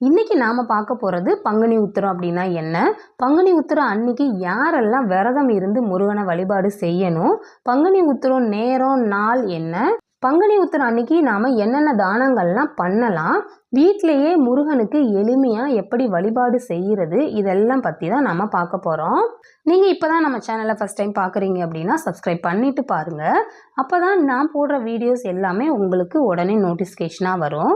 இன்றைக்கி நாம் பார்க்க போகிறது பங்குனி உத்திரம் அப்படின்னா என்ன? பங்குனி உத்திரம் அன்னைக்கு யாரெல்லாம் விரதம் இருந்து முருகனை வழிபாடு செய்யணும்? பங்குனி உத்திரம் நேரம் நாள் என்ன? பங்குனி உத்திரம் அன்னைக்கு நாம் என்னென்ன தானங்கள்லாம் பண்ணலாம்? வீட்டிலையே முருகனுக்கு எளிமையாக எப்படி வழிபாடு செய்கிறது இதெல்லாம் பற்றி தான் நம்ம பார்க்க போகிறோம் நீங்கள் இப்போ தான் நம்ம சேனலை ஃபஸ்ட் டைம் பார்க்குறீங்க அப்படின்னா சப்ஸ்கிரைப் பண்ணிவிட்டு பாருங்கள் அப்போ தான் நான் போடுற வீடியோஸ் எல்லாமே உங்களுக்கு உடனே நோட்டிஃபிகேஷனாக வரும்.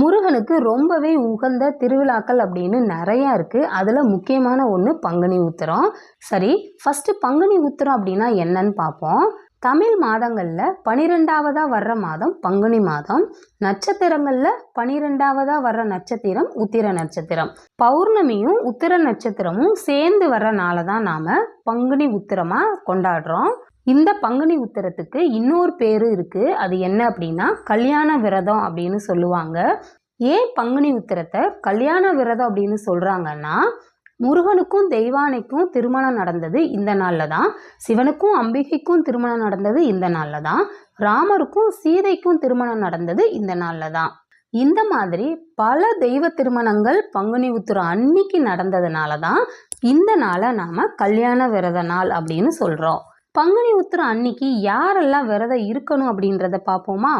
முருகனுக்கு ரொம்பவே உகந்த திருவிழாக்கள் அப்படின்னு நிறையா இருக்குது அதில் முக்கியமான ஒன்று பங்குனி உத்திரம். சரி ஃபஸ்ட்டு பங்குனி உத்திரம் அப்படின்னா என்னன்னு பார்ப்போம். தமிழ் மாதங்களில் பனிரெண்டாவதாக வர்ற மாதம் பங்குனி மாதம். நட்சத்திரங்களில் பனிரெண்டாவதாக வர்ற நட்சத்திரம் உத்திர நட்சத்திரம். பௌர்ணமியும் உத்திர நட்சத்திரமும் சேர்ந்து வர்றனால தான் நாம் பங்குனி உத்திரமாக கொண்டாடுறோம். இந்த பங்குனி உத்திரத்துக்கு இன்னொரு பேர் இருக்குது அது என்ன அப்படின்னா கல்யாண விரதம் அப்படின்னு சொல்லுவாங்க. ஏன் பங்குனி உத்திரத்தை கல்யாண விரதம் அப்படின்னு சொல்கிறாங்கன்னா முருகனுக்கும் தெய்வானைக்கும் திருமணம் நடந்தது இந்த நாளில் தான். சிவனுக்கும் அம்பிகைக்கும் திருமணம் நடந்தது இந்த நாளில் தான். ராமருக்கும் சீதைக்கும் திருமணம் நடந்தது இந்த நாளில் தான். இந்த மாதிரி பல தெய்வ திருமணங்கள் பங்குனி உத்திரம் அன்னைக்கு நடந்ததுனால தான் இந்த நாளை நாம் கல்யாண விரத நாள் அப்படின்னு சொல்கிறோம் பங்குனி உத்திரம் அன்னைக்கு யாரெல்லாம் விரதம் இருக்கணும் அப்படின்றத பார்ப்போமா?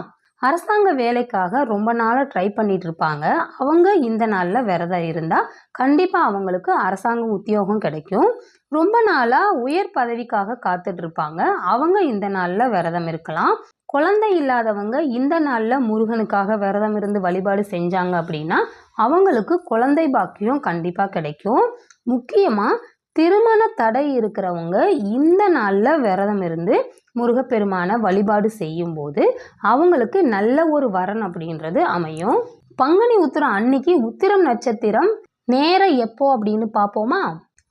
அரசாங்க வேலைக்காக ரொம்ப நாளாக ட்ரை பண்ணிட்டு இருப்பாங்க. அவங்க இந்த நாளில் விரதம் இருந்தால் கண்டிப்பாக அவங்களுக்கு அரசாங்க உத்தியோகம் கிடைக்கும். ரொம்ப நாளாக உயர் பதவிக்காக காத்துட்டு இருப்பாங்க. அவங்க இந்த நாளில் விரதம் இருக்கலாம். குழந்தை இல்லாதவங்க இந்த நாளில் முருகனுக்காக விரதம் இருந்து வழிபாடு செஞ்சாங்க அப்படின்னா அவங்களுக்கு குழந்தை பாக்கியம் கண்டிப்பாக கிடைக்கும். முக்கியமாக திருமண தடை இருக்கிறவங்க இந்த நாளில் விரதம் இருந்து முருகப்பெருமானை வழிபாடு செய்யும்போது அவங்களுக்கு நல்ல ஒரு வரன் அப்படின்றது அமையும். பங்குனி உத்திரம் அன்னைக்கு உத்திரம் நட்சத்திரம் நேரம் எப்போ அப்படின்னு பார்ப்போமா?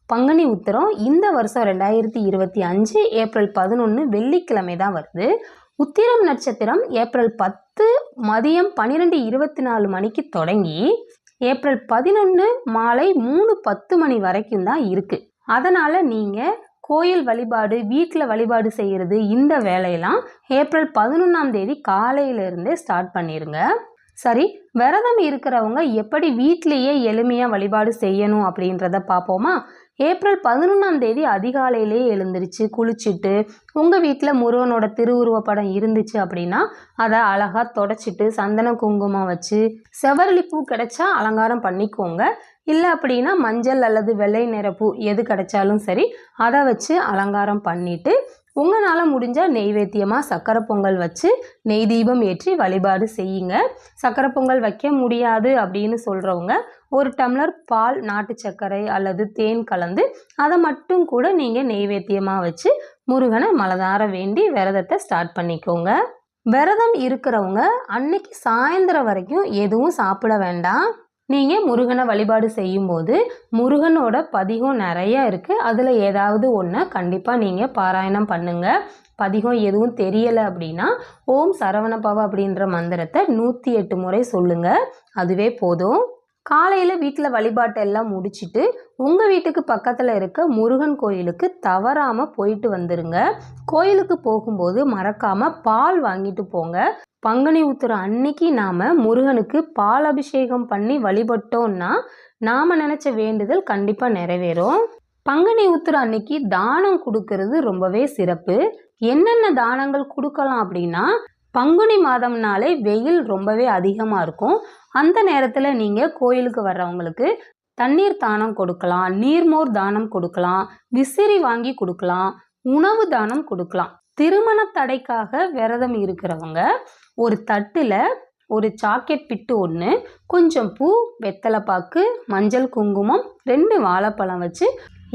பங்குனி உத்திரம் இந்த வருஷம் ரெண்டாயிரத்தி இருபத்தி அஞ்சு ஏப்ரல் பதினொன்று வெள்ளிக்கிழமை தான் வருது. உத்திரம் நட்சத்திரம் ஏப்ரல் பத்து மதியம் பன்னிரெண்டு இருபத்தி நாலு மணிக்கு தொடங்கி ஏப்ரல் பதினொன்று மாலை மூணு பத்து மணி வரைக்கும் தான் இருக்குது அதனால் நீங்கள் கோயில் வழிபாடு வீட்டில் வழிபாடு செய்கிறது இந்த வேலையெல்லாம் ஏப்ரல் பதினொன்றாம் தேதி காலையிலேருந்தே ஸ்டார்ட் பண்ணிடுங்க சரி விரதம் இருக்கிறவங்க எப்படி வீட்டிலேயே எளிமையாக வழிபாடு செய்யணும் அப்படின்றத பார்ப்போமா? ஏப்ரல் பதினொன்றாம் தேதி அதிகாலையிலே எழுந்திருச்சு குளிச்சுட்டு உங்கள் வீட்டில் முருகனோட திருவுருவப்படம் இருந்துச்சு அப்படின்னா அதை அழகாக தொடச்சிட்டு சந்தன குங்குமம் வச்சு செவரளி பூ கிடைச்சா அலங்காரம் பண்ணிக்கோங்க. இல்லை அப்படின்னா மஞ்சள் அல்லது வெள்ளை நிறப்பூ எது கிடைச்சாலும் சரி அதை வச்சு அலங்காரம் பண்ணிவிட்டு உங்களால் முடிஞ்சால் நெய்வேத்தியமாக சக்கரை பொங்கல் வச்சு நெய் தீபம் ஏற்றி வழிபாடு செய்யுங்க. சக்கரை பொங்கல் வைக்க முடியாது அப்படின்னு சொல்கிறவங்க ஒரு டம்ளர் பால் நாட்டு சர்க்கரை அல்லது தேன் கலந்து அதை மட்டும் கூட நீங்கள் நெய்வேத்தியமாக வச்சு முருகனை மலதார வேண்டி விரதத்தை ஸ்டார்ட் பண்ணிக்கோங்க. விரதம் இருக்கிறவங்க அன்னைக்கு சாயந்தரம் வரைக்கும் எதுவும் சாப்பிட வேண்டாம். நீங்கள் முருகனை வழிபாடு செய்யும்போது முருகனோட பதிகம் நிறையா இருக்குது அதில் ஏதாவது ஒன்று கண்டிப்பாக நீங்கள் பாராயணம் பண்ணுங்கள் பதிகம் எதுவும் தெரியலை அப்படின்னா ஓம் சரவணபவ அப்படின்ற மந்திரத்தை நூற்றி எட்டு முறை சொல்லுங்கள் அதுவே போதும். காலையில் வீட்டில் வழிபாட்டை எல்லாம் முடிச்சுட்டு உங்கள் வீட்டுக்கு பக்கத்தில் இருக்க முருகன் கோயிலுக்கு தவறாமல் போயிட்டு வந்துடுங்க கோயிலுக்கு போகும்போது மறக்காமல் பால் வாங்கிட்டு போங்க. பங்குனி உத்திரம் அன்னைக்கு நாம் முருகனுக்கு பால் அபிஷேகம் பண்ணி வழிபட்டோம்னா நாம் நினச்ச வேண்டுதல் கண்டிப்பாக நிறைவேறும். பங்குனி உத்திரம் அன்னைக்கு தானம் கொடுக்கறது ரொம்பவே சிறப்பு. என்னென்ன தானங்கள் கொடுக்கலாம் அப்படின்னா பங்குனி மாதம்னாலே வெயில் ரொம்பவே அதிகமாக இருக்கும். அந்த நேரத்தில் நீங்கள் கோயிலுக்கு வர்றவங்களுக்கு தண்ணீர் தானம் கொடுக்கலாம் நீர்மோர் தானம் கொடுக்கலாம் விசிறி வாங்கி கொடுக்கலாம் உணவு தானம் கொடுக்கலாம். திருமண தடைக்காக விரதம் இருக்கிறவங்க ஒரு தட்டில் ஒரு சாக்கெட் பிட்டு ஒன்று கொஞ்சம் பூ வெத்தலைப்பாக்கு மஞ்சள் குங்குமம் ரெண்டு வாழைப்பழம் வச்சு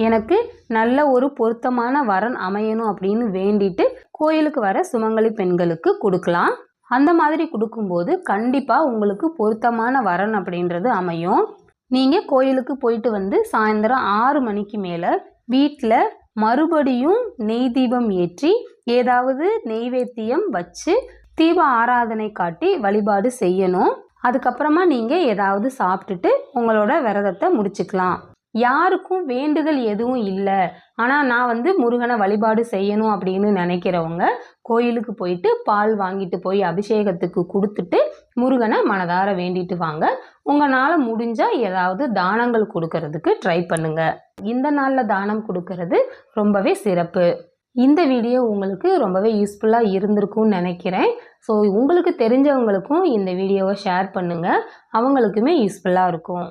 எனக்கு நல்ல ஒரு பொருத்தமான வரன் அமையணும் அப்படின்னு வேண்டிட்டு கோயிலுக்கு வர சுமங்கலி பெண்களுக்கு கொடுக்கலாம். அந்த மாதிரி கொடுக்கும்போது கண்டிப்பாக உங்களுக்கு பொருத்தமான வரன் அப்படின்றது அமையும். நீங்கள் கோயிலுக்கு போயிட்டு வந்து சாயந்தரம் ஆறு மணிக்கு மேலே வீட்டில் மறுபடியும் நெய் தீபம் ஏற்றி ஏதாவது நெய்வேத்தியம் வச்சு தீப ஆராதனை காட்டி வழிபாடு செய்யணும். அதுக்கப்புறமா நீங்கள் ஏதாவது சாப்பிட்டுட்டு உங்களோட விரதத்தை முடிச்சுக்கலாம். யாருக்கும் வேண்டுதல் எதுவும் இல்லை. ஆனால் நான் வந்து முருகனை வழிபாடு செய்யணும் அப்படின்னு நினைக்கிறவங்க கோயிலுக்கு போயிட்டு பால் வாங்கிட்டு போய் அபிஷேகத்துக்கு கொடுத்துட்டு முருகனை மனதார வேண்டிட்டு வாங்க. உங்களால் முடிஞ்சால் ஏதாவது தானங்கள் கொடுக்கறதுக்கு ட்ரை பண்ணுங்கள் இந்த நாளில் தானம் கொடுக்கறது ரொம்பவே சிறப்பு. இந்த வீடியோ உங்களுக்கு ரொம்பவே யூஸ்ஃபுல்லாக இருந்திருக்கும்னு நினைக்கிறேன். ஸோ உங்களுக்கு தெரிஞ்சவங்களுக்கும் இந்த வீடியோவை ஷேர் பண்ணுங்கள் அவங்களுக்குமே யூஸ்ஃபுல்லாக இருக்கும்.